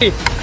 Hey.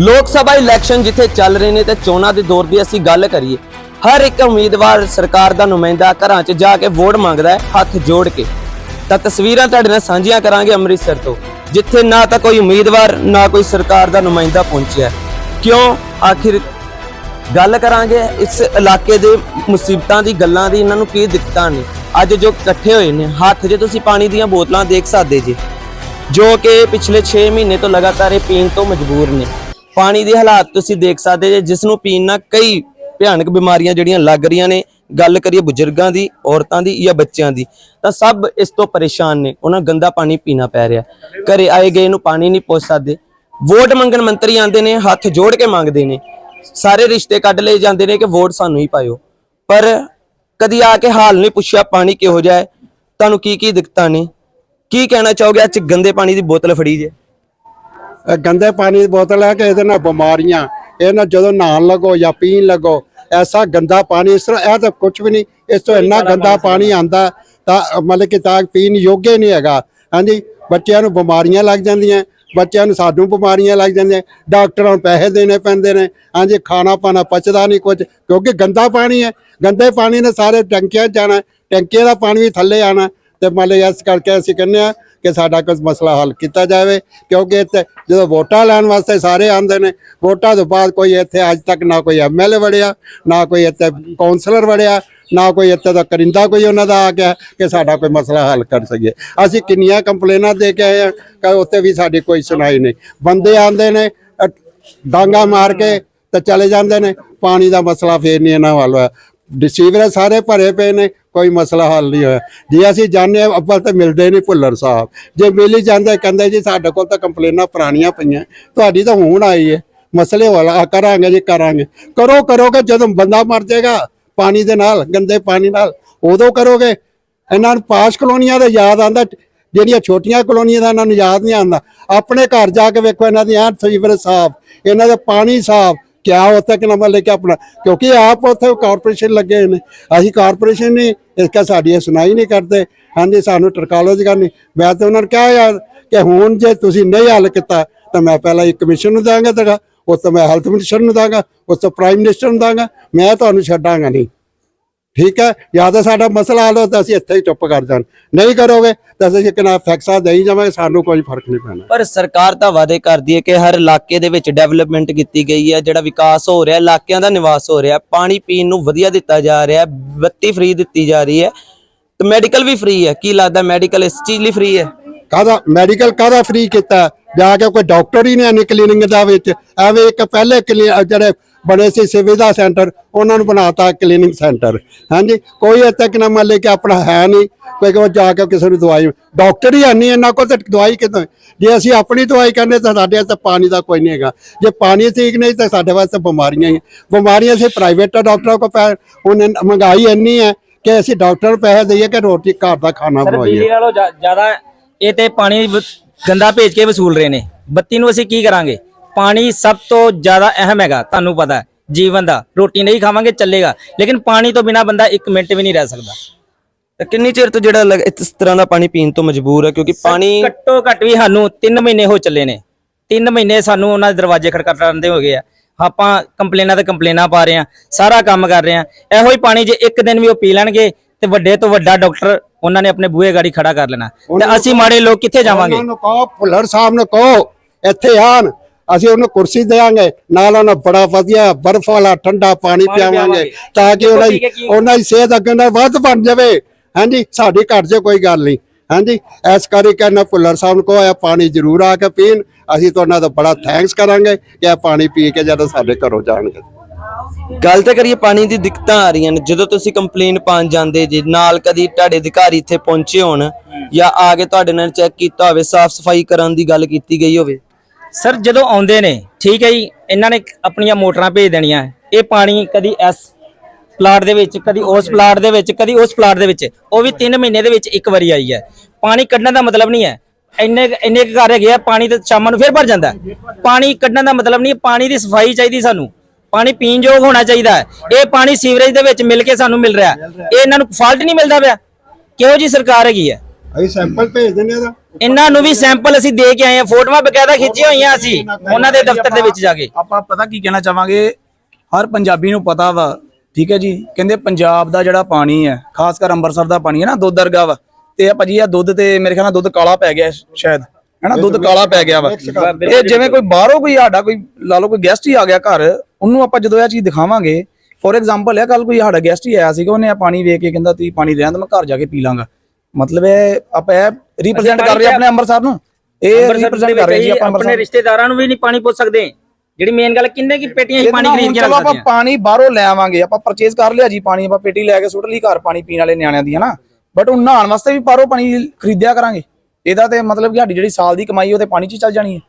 ਲੋਕ ਸਭਾ election ਜਿੱਥੇ ਚੱਲ ਰਹੇ ਨੇ ਤੇ ਚੋਣਾਂ ਦੇ ਦੌਰ ਦੀ ਅਸੀਂ ਗੱਲ ਕਰੀਏ, ਹਰ ਇੱਕ ਉਮੀਦਵਾਰ ਸਰਕਾਰ ਦਾ ਨੁਮਾਇੰਦਾ ਘਰਾਂ 'ਚ ਜਾ ਕੇ ਵੋਟ ਮੰਗਦਾ ਹੈ, ਹੱਥ ਜੋੜ ਕੇ। ਤਾਂ ਤਸਵੀਰਾਂ ਤੁਹਾਡੇ ਨਾਲ ਸਾਂਝੀਆਂ ਕਰਾਂਗੇ ਅੰਮ੍ਰਿਤਸਰ ਤੋਂ, ਜਿੱਥੇ ਨਾ ਤਾਂ ਕੋਈ ਉਮੀਦਵਾਰ, ਨਾ ਕੋਈ ਸਰਕਾਰ ਦਾ ਨੁਮਾਇੰਦਾ ਪਹੁੰਚਿਆ ਕਿਉਂ? ਆਖਿਰ ਗੱਲ ਕਰਾਂਗੇ ਇਸ ਇਲਾਕੇ ਦੇ ਮੁਸੀਬਤਾਂ ਦੀ, ਗੱਲਾਂ ਦੀ, ਇਹਨਾਂ ਨੂੰ ਕੀ ਦਿੱਕਤਾਂ ਨੇ? ਅੱਜ ਜੋ ਇਕੱਠੇ ਹੋਏ ਨੇ, ਹੱਥ 'ਚ ਤੁਸੀਂ ਪਾਣੀ ਦੀਆਂ ਬੋਤਲਾਂ ਦੇਖ ਸਕਦੇ ਜੀ, ਜੋ ਕਿ ਪਿਛਲੇ 6 ਮਹੀਨੇ ਤੋਂ ਲਗਾਤਾਰ ਇਹ ਪੀਣ ਤੋਂ ਮਜਬੂਰ ਨੇ। ਪਾਣੀ ਦੇ ਹਾਲਾਤ ਤੁਸੀਂ ਦੇਖ ਸਕਦੇ ਜੇ ਜਿਸ ਨੂੰ ਪੀਣ ਨਾਲ ਕਈ ਭਿਆਨਕ ਬਿਮਾਰੀਆਂ ਜਿਹੜੀਆਂ ਲੱਗ ਰਹੀਆਂ ਨੇ, ਗੱਲ ਕਰੀਏ ਬਜ਼ੁਰਗਾਂ ਦੀ, ਔਰਤਾਂ ਦੀ ਜਾਂ ਬੱਚਿਆਂ ਦੀ, ਤਾਂ ਸਭ ਇਸ ਤੋਂ ਪਰੇਸ਼ਾਨ ਨੇ, ਉਹਨਾਂ ਗੰਦਾ ਪਾਣੀ ਪੀਣਾ ਪੈ ਰਿਹਾ। ਘਰੇ ਆਏ ਗਏ ਨੂੰ ਪਾਣੀ ਨਹੀਂ ਪੁੱਛ ਸਕਦੇ। ਵੋਟ ਮੰਗਣ ਮੰਤਰੀ ਆਂਦੇ ਨੇ, ਹੱਥ ਜੋੜ ਕੇ ਮੰਗਦੇ ਨੇ। ਸਾਰੇ ਰਿਸ਼ਤੇ ਕੱਢ ਲਏ ਜਾਂਦੇ ਨੇ ਕਿ ਵੋਟ ਸਾਨੂੰ ਹੀ ਪਾਇਓ। ਪਰ ਕਦੀ ਆ ਕੇ ਹਾਲ ਨਹੀਂ ਪੁੱਛਿਆ ਪਾਣੀ ਕਿਹੋ ਜਿਹਾ ਹੈ, ਤੁਹਾਨੂੰ ਕੀ ਕੀ ਦਿੱਕਤਾਂ ਨੇ? ਕੀ ਕਹਿਣਾ ਚਾਹੋਗੇ? ਅੱਜ ਗੰਦੇ ਪਾਣੀ ਦੀ ਬੋਤਲ ਫੜੀ ਜੇ। ਇਹ ਗੰਦੇ ਪਾਣੀ ਦੀ ਬੋਤਲ ਹੈ ਕਿ ਇਹਦੇ ਨਾਲ ਬਿਮਾਰੀਆਂ ਇਹ ਨਾਲ ਜਦੋਂ ਨਹਾਉਣ ਲੱਗੋ ਜਾਂ ਪੀਣ ਲੱਗੋ ਐਸਾ ਗੰਦਾ ਪਾਣੀ ਇਸ ਤਰ੍ਹਾਂ ਇਹ ਤਾਂ ਕੁਝ ਵੀ ਨਹੀਂ ਇਸ ਤੋਂ ਇੰਨਾ ਗੰਦਾ ਪਾਣੀ ਆਂਦਾ ਤਾਂ ਮਤਲਬ ਕਿ ਤਾਂ ਪੀਣ ਯੋਗ ਹੀ ਨਹੀਂ ਹੈਗਾ। ਹਾਂਜੀ ਬੱਚਿਆਂ ਨੂੰ ਬਿਮਾਰੀਆਂ ਲੱਗ ਜਾਂਦੀਆਂ ਬੱਚਿਆਂ ਨੂੰ ਸਾਨੂੰ ਬਿਮਾਰੀਆਂ ਲੱਗ ਜਾਂਦੀਆਂ ਡਾਕਟਰਾਂ ਨੂੰ ਪੈਸੇ ਦੇਣੇ ਪੈਂਦੇ ਨੇ ਹਾਂਜੀ ਖਾਣਾ ਪਾਣਾ ਪਚਦਾ ਨਹੀਂ ਕੁਝ ਕਿਉਂਕਿ ਗੰਦਾ ਪਾਣੀ ਹੈ ਗੰਦੇ ਪਾਣੀ ਨੇ ਸਾਰੇ ਟੈਂਕੀਆਂ 'ਚ ਜਾਣਾ ਟੈਂਕੀਆਂ ਦਾ ਪਾਣੀ ਵੀ ਥੱਲੇ ਆਣਾ ਤੇ ਮਤਲਬ ਇਸ ਕਰਕੇ ਅਸੀਂ ਕਹਿੰਦੇ ਆ ਕਿ ਸਾਡਾ ਕੁਝ ਮਸਲਾ ਹੱਲ ਕੀਤਾ ਜਾਵੇ, ਕਿਉਂਕਿ ਇੱਥੇ ਜਦੋਂ ਵੋਟਾਂ ਲੈਣ ਵਾਸਤੇ ਸਾਰੇ ਆਉਂਦੇ ਨੇ, ਵੋਟਾਂ ਤੋਂ ਬਾਅਦ ਕੋਈ ਇੱਥੇ ਅੱਜ ਤੱਕ ਨਾ ਕੋਈ ਐਮਐਲਏ ਵੜਿਆ, ਨਾ ਕੋਈ ਇੱਥੇ ਕਾਉਂਸਲਰ ਵੜਿਆ, ਨਾ ਕੋਈ ਇੱਥੇ ਦਾ ਕਰਿੰਦਾ ਕੋਈ ਉਹਨਾਂ ਦਾ ਆ ਗਿਆ ਕਿ ਸਾਡਾ ਕੋਈ ਮਸਲਾ ਹੱਲ ਕਰ ਸਕੀਏ। ਅਸੀਂ ਕਿੰਨੀਆਂ ਕੰਪਲੇਨਾਂ ਦੇ ਕੇ ਆਏ ਆ, ਕਿ ਉੱਥੇ ਵੀ ਸਾਡੀ ਕੋਈ ਸੁਣਾਈ ਨਹੀਂ। ਬੰਦੇ ਆਉਂਦੇ ਨੇ ਡਾਂਗਾ ਮਾਰ ਕੇ ਤੇ ਚਲੇ ਜਾਂਦੇ ਨੇ, ਪਾਣੀ ਦਾ ਮਸਲਾ ਫੇਰ ਨਹੀਂ ਇਹਨਾਂ ਵੱਲ ਹੋਇਆ ਸਾਰੇ ਭਰੇ ਪਏ ਨੇ, ਕੋਈ ਮਸਲਾ ਹੱਲ ਨਹੀਂ ਹੋਇਆ। ਜੇ ਅਸੀਂ ਜਾਣਦੇ ਹਾਂ ਅੱਬਲ ਤਾਂ ਮਿਲਦੇ ਨਹੀਂ ਭੁੱਲਰ ਸਾਹਿਬ। ਜੇ ਮਿਲ ਹੀ ਜਾਂਦੇ, ਕਹਿੰਦੇ ਜੀ ਸਾਡੇ ਕੋਲ ਤਾਂ ਕੰਪਲੇਨਾਂ ਪੁਰਾਣੀਆਂ ਪਈਆਂ। ਤੁਹਾਡੀ ਤਾਂ ਹੁਣ ਆਈ ਹੈ ਮਸਲੇ ਵਾਲਾ ਕਰਾਂਗੇ ਜੀ, ਕਰਾਂਗੇ। ਕਰੋ, ਕਰੋਗੇ, ਜਦੋਂ ਬੰਦਾ ਮਰ ਜਾਏਗਾ, ਪਾਣੀ ਦੇ ਨਾਲ, ਗੰਦੇ ਪਾਣੀ ਨਾਲ, ਉਦੋਂ ਕਰੋਗੇ। ਇਹਨਾਂ ਨੂੰ ਪਾਸ ਕਲੋਨੀਆਂ ਦਾ ਯਾਦ ਆਂਦਾ ਜਿਹੜੀਆਂ ਛੋਟੀਆਂ ਕਲੋਨੀਆਂ ਦਾ ਇਹਨਾਂ ਨੂੰ ਯਾਦ ਨਹੀਂ ਆਂਦਾ ਆਪਣੇ ਘਰ ਜਾ ਕੇ ਵੇਖੋ, ਇਹਨਾਂ ਦੀ ਐਨ ਸੀਵਰ ਸਾਫ਼ ਇਹਨਾਂ ਦਾ ਪਾਣੀ ਸਾਫ਼ ਕਿਆ ਉੱਥੇ ਕਿ ਨੰਬਰ ਲੈ ਕੇ ਆਪਣਾ, ਕਿਉਂਕਿ ਆਪ ਉੱਥੇ ਕਾਰਪੋਰੇਸ਼ਨ ਲੱਗੇ ਹੋਏ ਨੇ। ਅਸੀਂ ਕਾਰਪੋਰੇਸ਼ਨ ਨਹੀਂ, ਇਸ ਕਾ ਸਾਡੀ ਇਹ ਸੁਣਾਈ ਨਹੀਂ ਕਰਦੇ। ਹਾਂਜੀ, ਸਾਨੂੰ ਟਰਕਾਲੋਜੀ ਕਰਨੀ ਮੈਂ ਤਾਂ ਉਹਨਾਂ ਨੂੰ ਕਿਹਾ ਯਾਰ ਕਿ ਹੁਣ ਜੇ ਤੁਸੀਂ ਨਹੀਂ ਹੱਲ ਕੀਤਾ, ਤਾਂ ਮੈਂ ਪਹਿਲਾਂ ਇੱਕ ਕਮਿਸ਼ਨ ਨੂੰ ਦਾਂਗਾ ਤੇਰਾ, ਉਸ ਤੋਂ ਮੈਂ ਹੈਲਥ ਮਿਨਿਸਟਰ ਨੂੰ ਦਾਂਗਾ ਉਸ ਤੋਂ ਪ੍ਰਾਈਮ ਮਿਨਿਸਟਰ ਨੂੰ ਦਾਂਗਾ ਮੈਂ ਤੁਹਾਨੂੰ ਛੱਡਾਂਗਾ ਨਹੀਂ। ਠੀਕ ਹੈ? ਜਾਂ ਤਾਂ ਸਾਡਾ ਮਸਲਾ ਹੱਲ ਹੋ ਤਾਂ ਅਸੀਂ ਇੱਥੇ ਹੀ ਚੁੱਪ ਕਰ ਜਾਣ। ਨਹੀਂ ਕਰੋਗੇ ਤਾਂ ਅਸੀਂ ਕਿਨਾ ਫੈਕਸਾ ਦੇਈ ਜਾਵਾਂਗੇ ਸਾਨੂੰ ਕੋਈ ਫ਼ਰਕ ਨਹੀਂ ਪੈਣਾ। ਪਰ ਸਰਕਾਰ ਤਾਂ ਵਾਅਦੇ ਕਰਦੀ ਹੈ ਕਿ ਹਰ ਇਲਾਕੇ ਦੇ ਵਿੱਚ ਡਿਵੈਲਪਮੈਂਟ ਕੀਤੀ ਗਈ ਹੈ ਜਿਹੜਾ ਵਿਕਾਸ ਹੋ ਰਿਹਾ ਇਲਾਕਿਆਂ ਦਾ ਨਿਵਾਸ ਹੋ ਰਿਹਾ ਪਾਣੀ ਪੀਣ ਨੂੰ ਵਧੀਆ ਦਿੱਤਾ ਜਾ ਰਿਹਾ ਬੱਤੀ ਫ੍ਰੀ ਦਿੱਤੀ ਜਾ ਰਹੀ ਹੈ ਤੇ ਮੈਡੀਕਲ ਵੀ ਫ੍ਰੀ ਹੈ। ਕੀ ਲੱਗਦਾ ਮੈਡੀਕਲ ਇਸ ਚੀਜ਼ ਲਈ ਫ੍ਰੀ ਹੈ? ਕਾਹਦਾ ਮੈਡੀਕਲ ਕਾਹਦਾ ਫ੍ਰੀ ਕੀਤਾ? ਜਾ ਕੇ ਕੋਈ ਡਾਕਟਰ ਹੀ ਨਹੀਂ ਆਨੇ ਕਲੀਨਿੰਗ ਦਾ ਵਿੱਚ। ਐਵੇਂ ਇੱਕ ਪਹਿਲੇ ਜਿਹੜੇ ਬਣੇ ਸੀ ਸੁਵਿਧਾ ਸੈਂਟਰ ਉਹਨਾਂ ਨੂੰ ਬਣਾਤਾ ਕਲੀਨਿੰਗ ਸੈਂਟਰ। ਹਾਂਜੀ ਕੋਈ ਇੱਥੇ ਕਿ ਨਾ ਮੰਨ ਲੈ ਕਿ ਆਪਣਾ ਹੈ ਨਹੀਂ ਕੋਈ ਕੋ ਜਾ ਕੇ ਕਿਸੇ ਨੂੰ ਦਵਾਈ। ਡਾਕਟਰ ਹੀ ਨਹੀਂ ਇਹਨਾਂ ਕੋਲ ਤਾਂ ਦਵਾਈ ਕਿੱਥੋਂ? ਜੇ ਅਸੀਂ ਆਪਣੀ ਦਵਾਈ ਕਰਨੇ ਤਾਂ ਸਾਡੇ ਵਾਸਤੇ ਪਾਣੀ ਦਾ ਕੋਈ ਨਹੀਂ ਹੈਗਾ। ਜੇ ਪਾਣੀ ਠੀਕ ਨਹੀਂ ਤਾਂ ਸਾਡੇ ਵਾਸਤੇ ਬਿਮਾਰੀਆਂ ਹੀ। ਬਿਮਾਰੀਆਂ ਅਸੀਂ ਪ੍ਰਾਈਵੇਟ ਡਾਕਟਰਾਂ ਕੋਲ ਪੈ ਇਨ- ਮਹਿੰਗਾਈ ਇੰਨੀ ਹੈ ਕਿ ਅਸੀਂ ਡਾਕਟਰ ਪੈਸੇ ਦਈਏ ਕਿ ਰੋਟੀ ਘਰ ਦਾ ਖਾਣਾ ਬਣਾਈਏ। ਨਾਲੋਂ ਜ਼ਿਆਦਾ ਇਹ ਤੇ ਪਾਣੀ ਗੰਦਾ ਭੇਜ ਕੇ ਵਸੂਲ ਰਹੇ ਨੇ। ਬੱਤੀ ਨੂੰ ਅਸੀਂ ਕੀ ਕਰਾਂਗੇ? ਪਾਣੀ ਸਭ ਤੋਂ ਜ਼ਿਆਦਾ ਅਹਿਮ ਹੈਗਾ ਤੁਹਾਨੂੰ ਪਤਾ ਹੈ। ਜੀਵਨ ਦਾ ਰੋਟੀ ਨਹੀਂ ਖਾਵਾਂਗੇ ਚੱਲੇਗਾ। ਲੇਕਿਨ ਪਾਣੀ ਤੋਂ ਬਿਨਾ ਬੰਦਾ 1 ਮਿੰਟ ਵੀ ਨਹੀਂ ਰਹਿ ਸਕਦਾ। ਤਾਂ ਕਿੰਨੀ ਚਿਰ ਤੋਂ ਜਿਹੜਾ ਲਗ- ਇਸ ਤਰ੍ਹਾਂ ਦਾ ਪਾਣੀ ਪੀਣ ਤੋਂ ਮਜਬੂਰ ਹੈ? ਕਿਉਂਕਿ ਪਾਣੀ ਘੱਟੋ ਘੱਟ ਵੀ ਸਾਨੂੰ 3 ਮਹੀਨੇ ਹੋ ਚੱਲੇ ਨੇ। 3 ਮਹੀਨੇ ਸਾਨੂੰ ਉਹਨਾਂ ਦੇ ਦਰਵਾਜ਼ੇ ਖੜਖੜਾਉਂਦੇ ਹੋ ਗਏ ਆ। ਆਪਾਂ ਕੰਪਲੇਨਾਂ ਤੇ ਕੰਪਲੇਨਾਂ ਪਾ ਰਹੇ ਆ ਸਾਰਾ ਕੰਮ ਕਰ ਰਹੇ ਆ ਇਹੋ ਹੀ ਪਾਣੀ ਜੇ ਇੱਕ ਦਿਨ ਵੀ ਉਹ ਪੀ ਲੈਣਗੇ ਤੇ ਵੱਡੇ ਤੋਂ ਵੱਡਾ ਡਾਕਟਰ ਉਹਨਾਂ ਨੇ ਆਪਣੇ ਬੂਹੇ ਗਾੜੀ ਖੜਾ ਕਰ ਲੈਣਾ। ਤੇ ਅਸੀਂ ਮਾੜੇ ਲੋਕ ਕਿੱਥੇ ਜਾਵਾਂਗੇ? ਉਹਨਾਂ ਨੂੰ ਕਹੋ ਭੁੱਲਰ ਸਾਹਿਬ ਨੂੰ ਕਹੋ ਇੱਥੇ ਆਣ ਅਸੀਂ ਉਹਨੂੰ ਕੁਰਸੀ ਦੇਵਾਂਗੇ ਨਾਲ ਉਹਨੂੰ ਬੜਾ ਵਧੀਆ ਬਰਫ਼ ਵਾਲਾ ਠੰਡਾ ਪਾਣੀ ਪਿਆਵਾਂਗੇ। ਤਾਂ ਕਿ ਉਹਨਾਂ ਦੀ ਉਹਨਾਂ ਦੀ ਸਿਹਤ ਅੱਗੇ ਨਾਲ ਵੱਧ ਬਣ ਜਾਵੇ। ਹਾਂਜੀ ਸਾਡੀ ਘਰ 'ਚ ਕੋਈ ਗੱਲ ਨਹੀਂ। ਹਾਂਜੀ ਇਸ ਕਰਕੇ ਨਾ ਭੁੱਲਰ ਸਾਹਿਬ ਨੂੰ ਇਹ ਪਾਣੀ ਜ਼ਰੂਰ ਆ ਕੇ ਪੀਣ। ਅਸੀਂ ਤਾਂ ਉਹਨਾਂ ਦਾ ਬੜਾ ਥੈਂਕਸ ਕਰਾਂਗੇ ਕਿ ਇਹ ਪਾਣੀ ਪੀ ਕੇ ਜਦੋਂ ਸਾਡੇ ਘਰੋਂ ਜਾਣਗੇ। ਗੱਲ ਤੇ ਕਰੀਏ ਪਾਣੀ ਦੀ ਦਿੱਕਤਾਂ ਆ ਰਹੀਆਂ ਨੇ। ਜਦੋਂ ਤੁਸੀਂ ਕੰਪਲੇਨ ਪਾਣ ਜਾਂਦੇ ਜੇ ਨਾਲ ਕਦੀ ਤੁਹਾਡੇ ਅਧਿਕਾਰੀ ਇੱਥੇ ਪਹੁੰਚੇ ਹੋਣ ਜਾਂ ਆ ਕੇ ਤੁਹਾਡੇ ਨਾਲ ਚੈੱਕ ਕੀਤਾ ਹੋਵੇ ਸਾਫ਼ ਸਫ਼ਾਈ ਕਰਨ ਦੀ ਗੱਲ ਕੀਤੀ ਗਈ ਹੋਵੇ। ਸਰ, ਜਦੋਂ ਆਉਂਦੇ ਨੇ, ਠੀਕ ਹੈ ਜੀ, ਇਹਨਾਂ ਨੇ ਆਪਣੀਆਂ ਮੋਟਰਾਂ ਭੇਜ ਦੇਣੀਆਂ। ਇਹ ਪਾਣੀ ਕਦੀ ਇਸ ਪਲਾਟ ਦੇ ਵਿੱਚ, ਕਦੀ ਉਸ ਪਲਾਟ ਦੇ ਵਿੱਚ, ਕਦੀ ਉਸ ਪਲਾਟ ਦੇ ਵਿੱਚ। ਉਹ ਵੀ 3 ਮਹੀਨੇ ਦੇ ਵਿੱਚ ਇੱਕ ਵਾਰੀ ਆਈ ਹੈ। ਪਾਣੀ ਕੱਢਣ ਦਾ ਮਤਲਬ ਨਹੀਂ ਹੈ। ਇੰਨੇ ਇੰਨੇ ਕੁ ਘਰ ਹੈਗੇ ਆ, ਪਾਣੀ ਤੇ ਸ਼ਾਮਾਂ ਨੂੰ ਫੇਰ ਭਰ ਜਾਂਦਾ ਪਾਣੀ ਕੱਢਣ ਦਾ ਮਤਲਬ ਨਹੀਂ ਪਾਣੀ ਦੀ ਸਫ਼ਾਈ ਚਾਹੀਦੀ ਸਾਨੂੰ। ਪਾਣੀ ਪੀਣ ਯੋਗ ਹੋਣਾ ਚਾਹੀਦਾ ਹੈ। ਇਹ ਪਾਣੀ ਸੀਵਰੇਜ ਦੇ ਵਿੱਚ ਮਿਲ ਕੇ ਸਾਨੂੰ ਮਿਲ ਰਿਹਾ ਇਹ ਇਹਨਾਂ ਨੂੰ ਫਾਲਟ ਨਹੀਂ ਮਿਲਦਾ ਪਿਆ। ਕਿਹੋ ਜੀ ਸਰਕਾਰ ਹੈਗੀ ਹੈ? ਅਸੀਂ ਸੈਂਪਲ ਭੇਜ ਦਿੰਦੇ ਆ ਇਹਨਾਂ ਨੂੰ ਵੀ ਸੈਂਪਲ ਅਸੀਂ ਦੇ ਕੇ ਆਏ ਆ ਫੋਟੋਆਂ ਬਕਾਇਦਾ ਖਿੱਚੀਆਂ ਹੋਈਆਂ ਅਸੀਂ ਉਹਨਾਂ ਦੇ ਦਫ਼ਤਰ ਦੇ ਵਿੱਚ ਜਾ ਕੇ। ਆਪਾਂ ਪਤਾ ਕੀ ਕਹਿਣਾ ਚਾਹਾਂਗੇ? ਹਰ ਪੰਜਾਬੀ ਨੂੰ ਪਤਾ ਵਾ ਠੀਕ ਹੈ ਜੀ? ਕਹਿੰਦੇ ਪੰਜਾਬ ਦਾ ਜਿਹੜਾ ਪਾਣੀ ਹੈ ਖਾਸ ਕਰ ਅੰਮ੍ਰਿਤਸਰ ਦਾ ਪਾਣੀ ਹੈ ਨਾ ਦੁੱਧ ਵਰਗਾ ਵਾ। ਤੇ ਆ ਭਾਜੀ ਆ ਦੁੱਧ ਤੇ ਮੇਰੇ ਖਿਆਲ ਨਾਲ ਦੁੱਧ ਕਾਲਾ ਪੈ ਗਿਆ ਸ਼ਾਇਦ। ਹੈਨਾ ਦੁੱਧ ਕਾਲਾ ਪੈ ਗਿਆ ਵਾ। ਇਹ ਜਿਵੇਂ ਕੋਈ ਬਾਹਰੋਂ ਕੋਈ ਸਾਡਾ ਕੋਈ ਲਾ ਲਓ ਕੋਈ ਗੈਸਟ ਹੀ ਆ ਗਿਆ ਘਰ ਉਹਨੂੰ ਆਪਾਂ ਜਦੋਂ ਇਹ ਚੀਜ਼ ਦਿਖਾਵਾਂਗੇ ਫੋਰ ਐਗਜ਼ਾਮਪਲ ਹੈ ਕੱਲ ਕੋਈ ਸਾਡਾ ਗੈਸਟ ਹੀ ਆਇਆ ਸੀਗਾ ਉਹਨੇ ਆ ਪਾਣੀ ਵੇਖ ਕੇ ਕਹਿੰਦਾ ਤੁਸੀਂ ਪਾਣੀ ਰਹਿਣ ਮੈਂ ਘਰ ਜਾ ਕੇ ਪੀ ਲਾਂਗਾ। ਮਤਲਬ ਇਹ ਆਪਾਂ ਇਹ ਰਿਪਰੈਜ਼ੈਂਟ ਕਰ ਰਹੇ ਹਾਂ ਆਪਣੇ ਅੰਮ੍ਰਿਤਸਰ ਨੂੰ। ਇਹ ਰਿਪਰੈਜ਼ੈਂਟ ਕਰ ਰਹੇ ਜੀ ਆਪਾਂ ਆਪਣੇ ਰਿਸ਼ਤੇਦਾਰਾਂ ਨੂੰ ਵੀ ਨਹੀਂ ਪਾਣੀ ਪੁੱਛ ਸਕਦੇ। ਜਿਹੜੀ ਮੇਨ ਗੱਲ ਕਿੰਨੇ ਕੀ ਪੇਟੀਆਂ ਹੀ ਪਾਣੀ ਖਰੀਦ ਕੇ ਆਪਾਂ ਪਾਣੀ ਬਾਹਰੋਂ ਲੈ ਆਵਾਂਗੇ। ਆਪਾਂ ਪਰਚੇਸ ਕਰ ਲਿਆ ਜੀ ਪਾਣੀ ਆਪਾਂ ਪੇਟੀ ਲੈ ਕੇ ਸੁੱਟ ਲਈ ਘਰ ਪਾਣੀ ਪੀਣ ਵਾਲੇ ਨਿਆਣਿਆਂ ਦੀ ਹਨਾ? ਬਟ ਉਹ ਨਹਾਉਣ ਵਾਸਤੇ ਵੀ ਬਾਹਰੋਂ ਪਾਣੀ ਖਰੀਦਿਆ ਕਰਾਂਗੇ। ਇਹਦਾ ਤੇ ਮਤਲਬ ਕਿ ਸਾਡੀ ਜਿਹੜੀ ਸਾਲ ਦੀ ਕਮਾਈ ਉਹ ਤੇ ਪਾਣੀ 'ਚ ਹੀ ਚੱਲ ਜਾਣੀ ਹੈ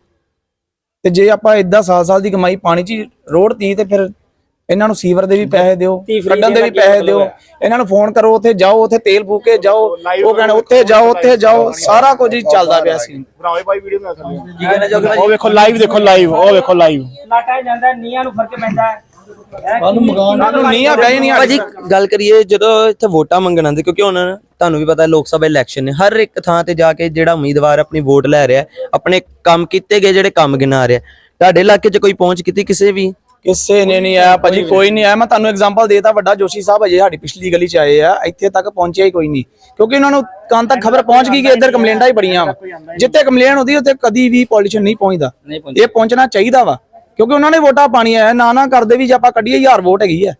ਤੇ ਜੇ ਆਪਾਂ ਇਦਾਂ ਸਾਲ ਸਾਲ ਦੀ ਕਮਾਈ ਪਾਣੀ 'ਚ ਹੀ ਰੋੜਤੀ ਤੇ ਫਿਰ ਇਹਨਾਂ ਨੂੰ ਸੀਵਰ ਦੇ ਵੀ ਪੈਸੇ ਦਿਓ ਕੱਢਣ ਦੇ ਵੀ ਪੈਸੇ ਦਿਓ? ਇਹਨਾਂ ਨੂੰ ਫੋਨ ਕਰੋ ਉੱਥੇ ਜਾਓ ਉੱਥੇ ਤੇਲ ਫੂਕ ਜਾਓ ਉਹ ਕਹਿਣ ਉੱਥੇ ਜਾਓ ਉੱਥੇ ਜਾਓ ਸਾਰਾ ਕੁਝ ਹੀ ਚੱਲਦਾ ਪਿਆ ਸੀ। ਭਰਾਵੇ ਭਾਈ ਵੀਡੀਓ ਬਣਾ ਥੱਲੇ ਉਹ ਵੇਖੋ ਲਾਈਵ ਦੇਖੋ ਲਾਈਵ ਉਹ ਵੇਖੋ ਲਾਈਵ ਲਾਟਾ ਜਾਂਦਾ ਨੀਆਂ ਨੂੰ ਫ਼ਰਕ ਪੈਂਦਾ ਸਾਨੂੰ ਨਹੀਂ ਆ ਬਹਿ ਨਹੀਂ ਭਾਜੀ ਗੱਲ ਕਰੀਏ ਜਦੋਂ ਇੱਥੇ ਵੋਟਾਂ ਮੰਗਣ ਆਉਂਦੇ ਕਿਉਂਕਿ ਹੁਣ ਤੁਹਾਨੂੰ ਵੀ ਪਤਾ ਹੈ ਲੋਕ ਸਭਾ ਇਲੈਕਸ਼ਨ ਨੇ ਹਰ ਇੱਕ ਥਾਂ ਤੇ ਜਾ ਕੇ ਜਿਹੜਾ ਉਮੀਦਵਾਰ ਆਪਣੀ ਵੋਟ ਲੈ ਰਿਹਾ ਆਪਣੇ ਕੰਮ ਕੀਤੇ ਗਏ ਜਿਹੜੇ ਕੰਮ ਗਿਣਾ ਰਿਹਾ। ਤੁਹਾਡੇ ਇਲਾਕੇ 'ਚ ਕੋਈ ਪਹੁੰਚ ਕੀਤੀ ਕਿਸੇ ਵੀ? ਕਿਸੇ ਨੇ ਨਹੀਂ ਆਇਆ ਭਾਜੀ ਕੋਈ ਨਹੀਂ। ਆਇਆ। ਮੈਂ ਤੁਹਾਨੂੰ ਐਗਜ਼ਾਮਪਲ ਦੇਤਾ ਵੱਡਾ ਜੋਸ਼ੀ ਸਾਹਿਬ ਅਜੇ ਸਾਡੀ ਪਿਛਲੀ ਗਲੀ ਚ ਆਏ ਆ ਇੱਥੇ ਤੱਕ ਪਹੁੰਚਿਆ ਹੀ ਕੋਈ ਨਹੀਂ। ਕਿਉਂਕਿ ਉਹਨਾਂ ਨੂੰ ਕਾਂ ਤੱਕ ਖਬਰ ਪਹੁੰਚ ਗਈ ਕਿ ਇੱਧਰ ਕੰਪਲੇਂਟਾਂ ਹੀ ਬੜੀਆਂ ਵਾ। ਜਿੱਥੇ ਕੰਪਲੇਂਟ ਹੁੰਦੀ ਉੱਥੇ ਕਦੀ ਵੀ ਪੋਲੀਟੀਸ਼ੀਅਨ ਨਹੀਂ ਪਹੁੰਚਦਾ। ਇਹ ਪਹੁੰਚਣਾ ਚਾਹੀਦਾ ਵਾ। ਕਿਉਂਕਿ ਉਹਨਾਂ ਨੇ ਵੋਟਾਂ ਪਾਣੀਆਂ ਆ ਨਾ ਨਾ ਕਰਦੇ ਵੀ ਜੇ ਆਪਾਂ ਕੱਢੀਏ ਹਜ਼ਾਰ ਵੋਟ ਹੈਗੀ ਆ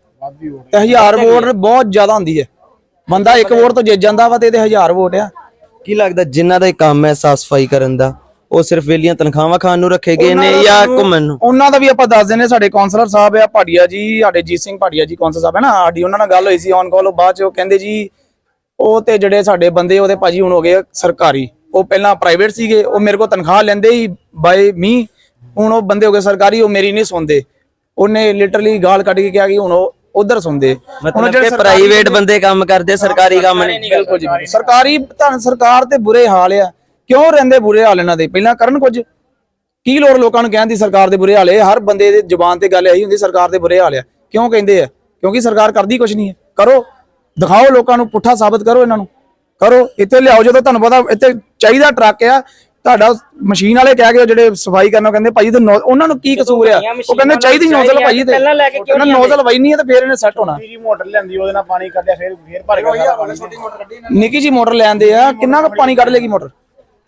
ਤੇ ਹਜ਼ਾਰ ਵੋਟ ਬਹੁਤ ਜ਼ਿਆਦਾ ਹੁੰਦੀ ਹੈ ਬੰਦਾ ਇੱਕ ਵੋਟ ਤੋਂ ਜਿੱਤ ਜਾਂਦਾ ਵਾ ਤੇ ਇਹਦੇ ਹਜ਼ਾਰ ਵੋਟ ਆ। ਕੀ ਲੱਗਦਾ ਜਿਨ੍ਹਾਂ ਦਾ ਇਹ ਕੰਮ ਹੈ ਸਾਫ਼ ਸਫ਼ਾਈ ਕਰਨ ਦਾ? ਉਹ ਸਿਰਫ ਵੇਲੀਆਂ ਤਨਖਾਹਾਂ ਖਾਣ ਨੂੰ ਰੱਖੇ ਗਏ ਨੇ ਜਾਂ ਘੁੰਮਣ ਨੂੰ? ਉਹਨਾਂ ਦਾ ਵੀ ਆਪਾਂ ਦੱਸ ਦਿੰਦੇ ਹਾਂ, ਸਾਡੇ ਕਾਉਂਸਲਰ ਸਾਹਿਬ ਆ ਭਾਟੀਆ ਜੀ ਸਾਡੇ ਜੀਤ ਸਿੰਘ ਭਾਟੀਆ ਜੀ ਕਾਉਂਸਲਰ ਸਾਹਿਬ ਹੈ ਨਾ? ਸਾਡੀ ਉਹਨਾਂ ਨਾਲ ਗੱਲ ਹੋਈ ਸੀ ਔਨ ਕਾਲ ਉਹ ਬਾਅਦ ਚ ਉਹ ਕਹਿੰਦੇ ਜੀ ਉਹ ਤੇ ਜਿਹੜੇ ਸਾਡੇ ਬੰਦੇ ਉਹਦੇ ਭਾਜੀ ਹੁਣ ਹੋ ਗਏ ਸਰਕਾਰੀ। ਉਹ ਪਹਿਲਾਂ ਪ੍ਰਾਈਵੇਟ ਸੀਗੇ ਉਹ ਮੇਰੇ ਕੋਲ ਤਨਖਾਹ ਲੈਂਦੇ ਹੀ ਬਾਈ ਮੀ ਹੁਣ ਉਹ ਬੰਦੇ ਹੋ ਗਏ ਸਰਕਾਰੀ ਉਹ ਮੇਰੀ ਨਹੀਂ ਸੁਣਦੇ। ਉਹਨੇ ਲਿਟਰਲੀ ਗਾਲ ਕੱਢ ਕੇ ਕਿਹਾ ਕਿ ਹੁਣ ਉਹ ਉਧਰ ਸੁਣਦੇ। ਮਤਲਬ ਕਿ ਪ੍ਰਾਈਵੇਟ ਬੰਦੇ ਕੰਮ ਕਰਦੇ ਸਰਕਾਰੀ ਕੰਮ ਨਹੀਂ। ਬਿਲਕੁਲ ਜੀ। ਸਰਕਾਰੀ ਤਾਂ ਸਰਕਾਰ ਤੇ ਬੁਰੇ ਹਾਲ ਆ। ਕਿਉਂ ਰਹਿੰਦੇ ਬੁਰੇ ਹਾਲ ਇਹਨਾਂ ਦੇ? ਪਹਿਲਾਂ ਕਰਨ ਕੁਝ? ਕੀ ਲੋੜ ਲੋਕਾਂ ਨੂੰ ਕਹਿਣ ਦੀ ਸਰਕਾਰ ਦੇ ਬੁਰੇ ਹਾਲ? ਹਰ ਬੰਦੇ ਦੇ ਜ਼ੁਬਾਨ ਤੇ ਗੱਲ ਇਹੀ ਹੁੰਦੀ ਸਰਕਾਰ ਦੇ ਬੁਰੇ ਹਾਲ ਆ। ਕਿਉਂ ਕਹਿੰਦੇ ਆ? ਕਿਉਂਕਿ ਸਰਕਾਰ ਕਰਦੀ ਕੁਝ ਨਹੀਂ ਹੈ। ਕਰੋ। ਦਿਖਾਓ ਲੋਕਾਂ ਨੂੰ ਪੁੱਠਾ ਸਾਬਤ ਕਰੋ ਇਹਨਾਂ ਨੂੰ। ਕਰੋ। ਇੱਥੇ ਲਿਆਓ ਜਦੋਂ ਤੁਹਾਨੂੰ ਪਤਾ ਇੱਥੇ ਚਾਹੀਦਾ ਟਰੱਕ ਆ ਤੁਹਾਡਾ ਮਸ਼ੀਨ ਵਾਲੇ ਕਹਿ ਗਏ ਜਿਹੜੇ ਸਫ਼ਾਈ ਕਰਨ ਉਹ ਕਹਿੰਦੇ ਭਾਈ ਤੇ ਨੌ- ਉਹਨਾਂ ਨੂੰ ਕੀ ਕਸੂਰ ਆ? ਉਹ ਕਹਿੰਦੇ ਚਾਹੀਦੀ ਨੋਜ਼ਲ ਭਾਈ ਤੇ। ਪਹਿਲਾਂ ਲੈ ਕੇ ਕਿਉਂ ਉਹਨਾਂ ਨਹੀਂ ਨੋਜ਼ਲ ਵਈ ਨਹੀਂ ਹੈ ਤੇ ਫੇਰ ਇਹਨੇ ਸੈੱਟ ਹੋਣਾ। ਜੀ ਮੋਟਰ ਲੈਂਦੀ ਉਹਦੇ ਨਾਲ ਪਾਣੀ ਕੱਢਿਆ ਫਿਰ ਫਿਰ ਭਰ ਗਿਆ ਪਾਣੀ ਨਿੱਕੀ ਜੀ ਮੋਟਰ ਲੈਂਦੇ ਆ। ਕਿੰਨਾ ਕੁ ਪਾਣੀ ਕੱਢ ਲੇਗੀ ਮੋਟਰ?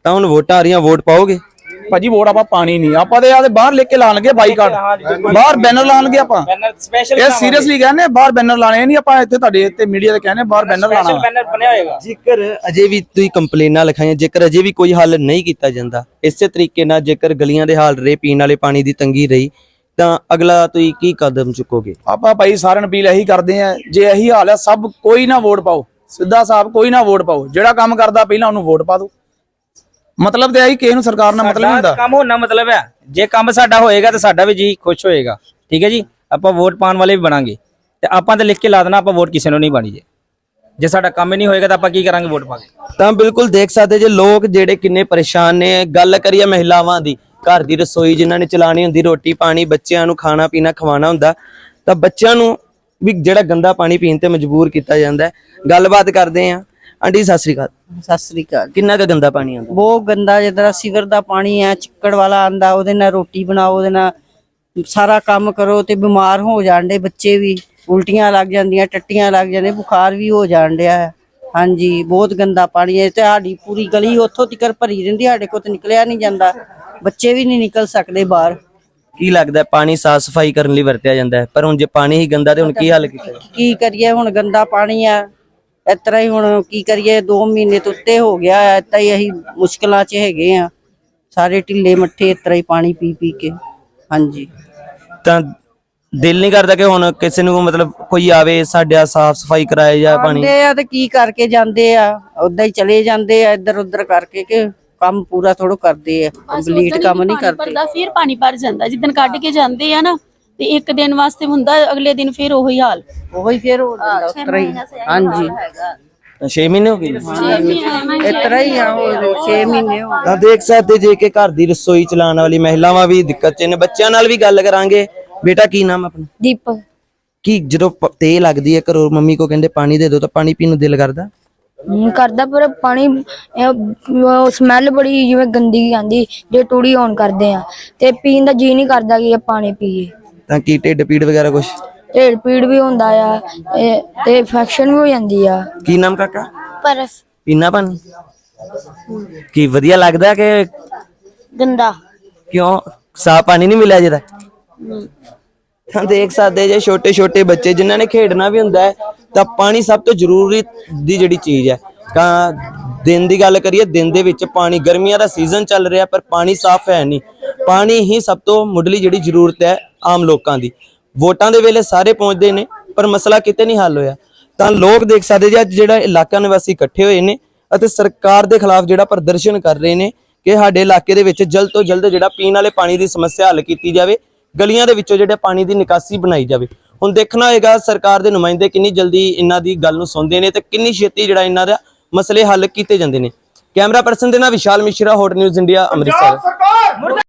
ਤਾਂ ਹੁਣ ਵੋਟਾਂ ਆ ਰਹੀਆਂ ਵੋਟ ਪਾਓਗੇ? ਭਾਜੀ ਵੋਟ ਆਪਾਂ ਪਾਣੀ ਨਹੀਂ। ਆਪਾਂ ਤੇ ਆਦੇ ਬਾਹਰ ਲਿਖ ਕੇ ਲਾਣਗੇ ਬਾਈਕਾਟ। ਬਾਹਰ ਬੈਨਰ ਲਾਣਗੇ ਆਪਾਂ। ਬੈਨਰ ਸਪੈਸ਼ਲ ਇਹ ਸੀਰੀਅਸਲੀ ਕਹਿੰਦੇ ਬਾਹਰ ਬੈਨਰ ਲਾਣੇ ਨਹੀਂ ਆਪਾਂ ਇੱਥੇ ਤੁਹਾਡੇ ਇੱਥੇ ਮੀਡੀਆ ਤੇ ਕਹਿੰਦੇ ਬਾਹਰ ਬੈਨਰ ਲਾਣਾ। ਸਪੈਸ਼ਲ ਬੈਨਰ ਬਣਿਆ ਹੋਏਗਾ। ਜੇਕਰ ਅਜੇ ਵੀ ਤੁਸੀਂ ਕੰਪਲੇਨਾਂ ਲਿਖਾਈਆਂ ਜੇਕਰ ਅਜੇ ਵੀ ਕੋਈ ਹੱਲ ਨਹੀਂ ਕੀਤਾ ਜਾਂਦਾ ਇਸੇ ਤਰੀਕੇ ਨਾਲ ਜੇਕਰ ਗਲੀਆਂ ਦੇ ਹਾਲ ਰਹੇ ਪੀਣ ਵਾਲੇ ਪਾਣੀ ਦੀ ਤੰਗੀ ਰਹੀ ਤਾਂ ਅਗਲਾ ਤੁਸੀਂ ਕੀ ਕਦਮ ਚੁੱਕੋਗੇ? ਆਪਾਂ ਭਾਈ ਸਾਰਿਆਂ ਨੂੰ ਅਪੀਲ ਇਹੀ ਕਰਦੇ ਆ ਜੇ ਇਹੀ ਹਾਲ ਹੈ ਸਭ ਕੋਈ ਨਾ ਵੋਟ ਪਾਓ। ਸਿੱਧਾ ਸਾਹਿਬ ਕੋਈ ਨਾ ਵੋਟ ਪਾਓ। ਜਿਹੜਾ ਕੰਮ ਕਰਦਾ ਪਹਿਲਾਂ ਉਹਨੂੰ ਵੋਟ ਪਾ ਦਿਓ। ਮਤਲਬ ਤੇ ਆਹੀ ਕਿਸੇ ਨੂੰ ਸਰਕਾਰ ਨਾਲ ਮਤਲਬ ਨਹੀਂ ਸਾਡਾ ਹੁੰਦਾ। ਕੰਮ ਹੋਣਾ ਮਤਲਬ ਹੈ। ਜੇ ਕੰਮ ਸਾਡਾ ਹੋਏਗਾ ਤਾਂ ਸਾਡਾ ਵੀ ਜੀ ਖੁਸ਼ ਹੋਏਗਾ। ਠੀਕ ਹੈ ਜੀ? ਆਪਾਂ ਵੋਟ ਪਾਉਣ ਵਾਲੇ ਵੀ ਬਣਾਂਗੇ। ਤੇ ਆਪਾਂ ਤੇ ਲਿਖ ਕੇ ਲਾ ਦੇਣਾ ਆਪਾਂ ਵੋਟ ਕਿਸੇ ਨੂੰ ਨਹੀਂ ਪਾਣੀ ਜੇ। ਜੇ ਸਾਡਾ ਕੰਮ ਹੀ ਨਹੀਂ ਹੋਏਗਾ ਤਾਂ ਆਪਾਂ ਕੀ ਕਰਾਂਗੇ ਵੋਟ ਪਾ ਕੇ? ਤਾਂ ਬਿਲਕੁਲ ਦੇਖ ਸਕਦੇ ਜੇ ਲੋਕ ਜਿਹੜੇ ਕਿੰਨੇ ਪਰੇਸ਼ਾਨ ਨੇ ਗੱਲ ਕਰੀਏ ਮਹਿਲਾਵਾਂ ਦੀ। ਘਰ ਦੀ ਰਸੋਈ ਜਿਨ੍ਹਾਂ ਨੇ ਚਲਾਣੀ ਹੁੰਦੀ ਰੋਟੀ ਪਾਣੀ ਬੱਚਿਆਂ ਨੂੰ ਖਾਣਾ ਪੀਣਾ ਖਵਾਉਣਾ ਹੁੰਦਾ ਤਾਂ ਬੱਚਿਆਂ ਨੂੰ ਵੀ ਜਿਹੜਾ ਗੰਦਾ ਪਾਣੀ ਪੀਣ ਤੇ ਮਜਬੂਰ ਕੀਤਾ ਜਾਂਦਾ ਹੈ। ਗੱਲਬਾਤ ਕਰਦੇ ਆਂ ਆਂਟੀ ਸਤਿ ਸ੍ਰੀ ਅਕਾਲ। ਸਤਿ ਸ੍ਰੀ ਅਕਾਲ। ਕਿੰਨਾ ਕੁ ਗੰਦਾ ਪਾਣੀ ਆਉਂਦਾ? ਬਹੁਤ ਗੰਦਾ ਜਿਹੜਾ ਸੀਵਰ ਦਾ ਪਾਣੀ ਹੈ ਚਿੱਕੜ ਵਾਲਾ ਆਂਦਾ ਉਹਦੇ ਨਾਲ ਰੋਟੀ ਬਣਾਓ ਉਹਦੇ ਨਾਲ ਸਾਰਾ ਕੰਮ ਕਰੋ ਤੇ ਬਿਮਾਰ ਹੋ ਜਾਂਦੇ ਬੱਚੇ ਵੀ। ਉਲਟੀਆਂ ਲੱਗ ਜਾਂਦੀਆਂ ਟੱਟੀਆਂ ਲੱਗ ਜਾਂਦੇ ਬੁਖਾਰ ਵੀ ਹੋ ਜਾਣ ਡਿਆ। ਹੈ ਹਾਂਜੀ ਬਹੁਤ ਗੰਦਾ ਪਾਣੀ ਹੈ ਤੇ ਸਾਡੀ ਪੂਰੀ ਗਲੀ ਉੱਥੋਂ ਤੱਕ ਭਰੀ ਰਹਿੰਦੀ ਸਾਡੇ ਕੋਲ ਤੇ ਨਿਕਲਿਆ ਨਹੀਂ ਜਾਂਦਾ। ਬੱਚੇ ਵੀ ਨਹੀਂ ਨਿਕਲ ਸਕਦੇ ਬਾਹਰ। ਕੀ ਲੱਗਦਾ ਪਾਣੀ ਸਾਫ਼ ਸਫ਼ਾਈ ਕਰਨ ਲਈ ਵਰਤਿਆ ਜਾਂਦਾ ਹੈ ਪਰ ਹੁਣ ਜੇ ਪਾਣੀ ਹੀ ਗੰਦਾ ਤੇ ਹੁਣ ਕੀ ਹੱਲ ਕੀਤਾ? ਕੀ ਕਰੀਏ ਹੁਣ ਗੰਦਾ ਪਾਣੀ ਆ ਇਸ ਤਰ੍ਹਾਂ ਹੀ ਹੁਣ ਕੀ ਕਰੀਏ 2 ਮਹੀਨੇ ਤੋਂ ਉੱਤੇ ਹੋ ਗਿਆ ਹੈ ਤਾਂ ਹੀ ਅਸੀਂ ਮੁਸ਼ਕਲਾਂ 'ਚ ਹੈਗੇ ਆ। ਸਾਰੇ ਢਿੱਲੇ ਮੱਠੇ ਇਸ ਤਰ੍ਹਾਂ ਹੀ ਪਾਣੀ ਪੀ ਪੀ ਕੇ ਹਾਂਜੀ। ਤਾਂ ਦਿਲ ਨਹੀਂ ਕਰਦਾ ਕਿ ਹੁਣ ਕਿਸੇ ਨੂੰ ਮਤਲਬ ਕੋਈ ਆਵੇ ਸਾਡਾ ਸਾਫ਼ ਸਫ਼ਾਈ ਕਰਾਏ ਜਾਂ ਪਾਣੀ? ਆਉਂਦੇ ਆ ਤੇ ਕੀ ਕਰਕੇ ਜਾਂਦੇ ਆ ਉਦਾਂ ਹੀ ਚਲੇ ਜਾਂਦੇ ਆ ਇੱਧਰ ਉੱਧਰ ਕਰਕੇ ਕਿ ਕੰਮ ਪੂਰਾ ਥੋੜੋ ਕਰਦੇ ਆ ਕੰਪਲੀਟ ਕੰਮ ਨਹੀਂ ਕਰਦੇ। ਫਿਰ ਪਾਣੀ ਭਰ ਜਾਂਦਾ। ਜਿੱਦਨ ਕੱਢ ਕੇ ਜਾਂਦੇ ਆ ਨਾ ਤੇ ਇੱਕ ਦਿਨ ਵਾਸਤੇ ਹੁੰਦਾ ਅਗਲੇ ਦਿਨ ਫਿਰ ਉਹੀ ਹਾਲ। ਉਹੀ ਫੇਰ ਹੋ ਜਾਂਦਾ ਉਸ ਤਰ੍ਹਾਂ ਹੀ। ਹਾਂਜੀ। ਤਾਂ 6 ਮਹੀਨੇ ਹੋ ਗਏ ਜੀ। ਇਸ ਤਰ੍ਹਾਂ ਹੀ ਆ 6 ਮਹੀਨੇ ਹੋ ਗਏ ਤਾਂ ਦੇਖ ਸਕਦੇ ਜੇ ਕਿ ਘਰ ਦੀ ਰਸੋਈ ਚਲਾਉਣ ਵਾਲੀ ਮਹਿਲਾਵਾਂ ਵੀ ਦਿੱਕਤ 'ਚ ਨੇ ਬੱਚਿਆਂ ਨਾਲ ਵੀ ਗੱਲ ਕਰਾਂਗੇ। ਬੇਟਾ ਕੀ ਨਾਮ ਆਪਣਾ? ਦੀਪਕ। ਕੀ ਜਦੋਂ ਪ- ਲੱਗਦੀ ਹੈ ਘਰੋਂ ਮੰਮੀ ਕੋ ਕਹਿੰਦੇ ਪਾਣੀ ਦੇ ਦਿਓ ਤਾਂ ਪਾਣੀ ਪੀਣ ਨੂੰ ਦਿਲ ਕਰਦਾ? ਹਮ, ਕਰਦਾ ਪਰ ਪਾਣੀ ਸਮੈਲ ਬੜੀ ਜਿਵੇਂ ਗੰਦੀ ਆਂਦੀ ਜੇ ਟੂੜੀ ਔਨ ਕਰਦੇ ਆ। ਤੇ ਪੀਣ ਦਾ ਜੀ ਨਹੀਂ ਕਰਦਾ ਕਿ ਇਹ ਪਾਣੀ ਪੀਏ। ਤਾਂ ਕੀ ਢਿੱਡ ਪੀੜ ਵਗੈਰਾ ਕੁਛ? ਢੇੜ ਪੀੜ ਵੀ ਹੁੰਦਾ ਆ ਇਹ- ਤੇ ਇਨਫੈਕਸ਼ਨ ਵੀ ਹੋ ਜਾਂਦੀ ਆ। ਕੀ ਨਾਮ ਕਾਕਾ? ਪਰ ਪੀਣਾ ਪਾਣੀ ਕੀ ਵਧੀਆ ਲੱਗਦਾ ਕਿ ਗੰਦਾ। ਕਿਉਂ? ਸਾਫ਼ ਪਾਣੀ ਨਹੀਂ ਮਿਲਿਆ ਤੱਕ? ਤਾਂ ਦੇਖ ਸਕਦੇ ਜੇ ਛੋਟੇ ਛੋਟੇ ਬੱਚੇ ਜਿਨ੍ਹਾਂ ਨੇ ਖੇਡਣਾ ਵੀ ਹੁੰਦਾ ਹੈ ਤਾਂ ਪਾਣੀ ਸਭ ਤੋਂ ਜ਼ਰੂਰੀ ਦੀ ਜਿਹੜੀ ਚੀਜ਼ ਹੈ। ਤਾਂ ਦਿਨ ਦੀ ਗੱਲ ਕਰੀਏ ਦਿਨ ਦੇ ਵਿੱਚ ਪਾਣੀ ਗਰਮੀਆਂ ਦਾ ਸੀਜ਼ਨ ਚੱਲ ਰਿਹਾ ਪਰ ਪਾਣੀ ਸਾਫ਼ ਹੈ ਨਹੀਂ। ਪਾਣੀ ਹੀ ਸਭ ਤੋਂ ਮੁੱਢਲੀ ਜਿਹੜੀ ਜ਼ਰੂਰਤ ਹੈ ਆਮ ਲੋਕਾਂ ਦੀ। ਵੋਟਾਂ ਦੇ ਵੇਲੇ ਸਾਰੇ ਪਹੁੰਚਦੇ ਨੇ, ਪਰ ਮਸਲਾ ਕਿਤੇ ਨਹੀਂ ਹੱਲ ਹੋਇਆ। ਤਾਂ ਲੋਕ ਦੇਖ ਸਕਦੇ ਜੇ, ਅੱਜ ਜਿਹੜਾ ਇਲਾਕਾ ਨਿਵਾਸੀ ਇਕੱਠੇ ਹੋਏ ਨੇ ਅਤੇ ਸਰਕਾਰ ਦੇ ਖਿਲਾਫ ਜਿਹੜਾ ਪ੍ਰਦਰਸ਼ਨ ਕਰ ਰਹੇ ਨੇ ਕਿ ਸਾਡੇ ਇਲਾਕੇ ਦੇ ਵਿੱਚ ਜਲਦ ਤੋਂ ਜਲਦ ਜਿਹੜਾ ਪੀਣ ਵਾਲੇ ਪਾਣੀ ਦੀ ਸਮੱਸਿਆ ਹੱਲ ਕੀਤੀ ਜਾਵੇ, ਗਲੀਆਂ ਦੇ ਵਿੱਚੋਂ ਜਿਹੜੇ ਪਾਣੀ ਦੀ ਨਿਕਾਸੀ ਬਣਾਈ ਜਾਵੇ। ਹੁਣ ਦੇਖਣਾ ਹੋਏਗਾ, ਸਰਕਾਰ ਦੇ ਨੁਮਾਇੰਦੇ ਕਿੰਨੀ ਜਲਦੀ ਇਹਨਾਂ ਦੀ ਗੱਲ ਨੂੰ ਸੁਣਦੇ ਨੇ ਤੇ ਕਿੰਨੀ ਛੇਤੀ ਜਿਹੜਾ ਇਹਨਾਂ ਦਾ ਮਸਲੇ ਹੱਲ ਕੀਤੇ ਜਾਂਦੇ ਨੇ। ਕੈਮਰਾ ਪਰਸਨ ਦੇ ਨਾਲ Vishal Mishra hot news India, Amritsar.